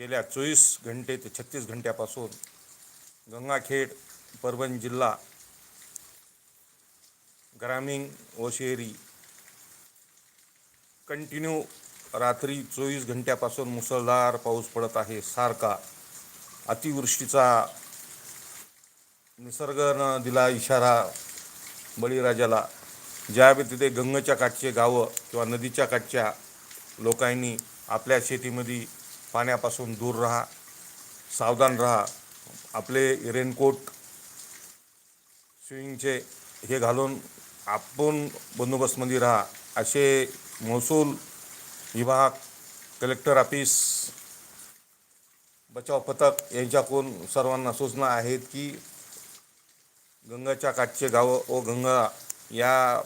गेल्या चोवीस घंटे ते छत्तीस घंट्यापासून गंगाखेड परभणी जिल्हा ग्रामीण व शहरी कंटिन्यू रात्री चोवीस घंट्यापासून मुसळधार पाऊस पडत आहे. सारखा अतिवृष्टीचा निसर्गानं दिला इशारा बळीराजाला. ज्यावेळी तिथे गंगेच्या काठचे गावं किंवा नदीच्या काठच्या लोकांनी आपल्या शेतीमध्ये पाण्यापासून दूर राहा सावधान राहा. आपले रेनकोट स्विमिंगचे हे घालून आपण बंदोबस्तमध्ये राहा. असे महसूल विभाग कलेक्टर ऑफिस बचाव पथक यांच्याकडून सर्वांना सूचना आहेत की गंगाच्या काठचे गावं व गंगा या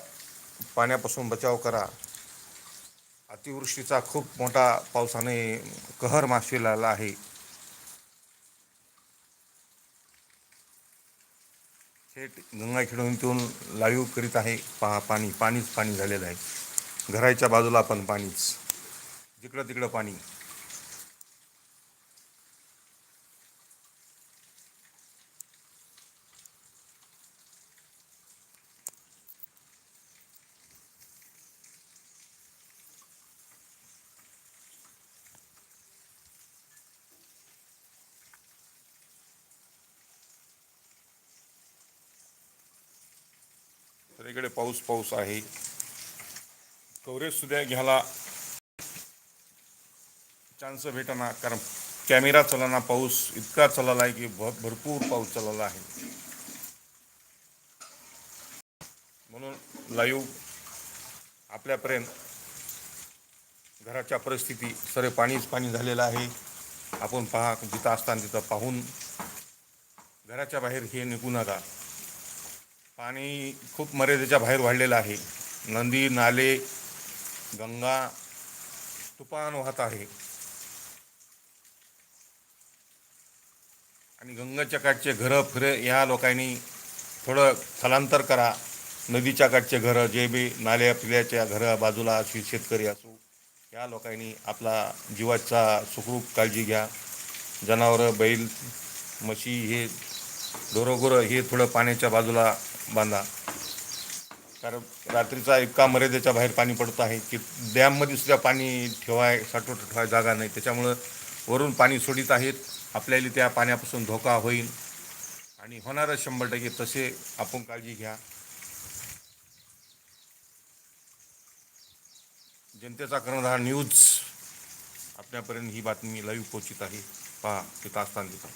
पाण्यापासून बचाव करा. अतिवृष्टीचा खूप मोठा पावसाने कहर माशविला आहे. थेट गंगाखेडून लाईव्ह करीत आहे. पहा पाणी पाणीच पाणी झालेलं आहे. घराच्या बाजूला पण पाणीच. जिकडं तिकडं पाणी. सगळीकडे इकडे पाऊस पाऊस आहे. कव्हरेज सुद्धा घ्यायला चान्स भेटना कारण कॅमेरा चालना पाऊस इतका चालला आहे की भरपूर पाऊस चालला आहे. म्हणून लाईव्ह आपल्यापर्यंत घराच्या परिस्थिती सरे पाणीच पाणी झालेलं आहे. आपण पहा जिथं असताना तिथं पाहून घराच्या बाहेर हे निघू नका. पाणी खूप मर्यादेच्या बाहेर वाढलेलं आहे. नदी नाले गंगा तुफान वाहत आहे. आणि गंगाच्या काठचे घरं फिरे या लोकांनी थोडं स्थलांतर करा. नदीच्या काठचे घरं जे बी नाल्या पिल्याच्या घरं बाजूला अशी शेतकरी असो या लोकांनी आपला जीवाचा सुखरूप काळजी घ्या. जनावरं बैल म्हशी हे ढोरंगुरं हे थोडं पाण्याच्या बाजूला बांधा. कारण रात्रीचा इतका मर्यादेच्या बाहेर पाणी पडत आहे की डॅममध्ये सुद्धा पाणी ठेवाय साठवून ठेवाय जागा नाही. त्याच्यामुळं वरून पाणी सोडित आहेत. आपल्याला त्या पाण्यापासून धोका होईल. आणि होणारच शंभर टक्के तसे आपण काळजी घ्या. जनतेचा कर्णधार न्यूज आपल्यापर्यंत ही बातमी लाईव्ह पोचित आहे. पहा तिथं तास तिथं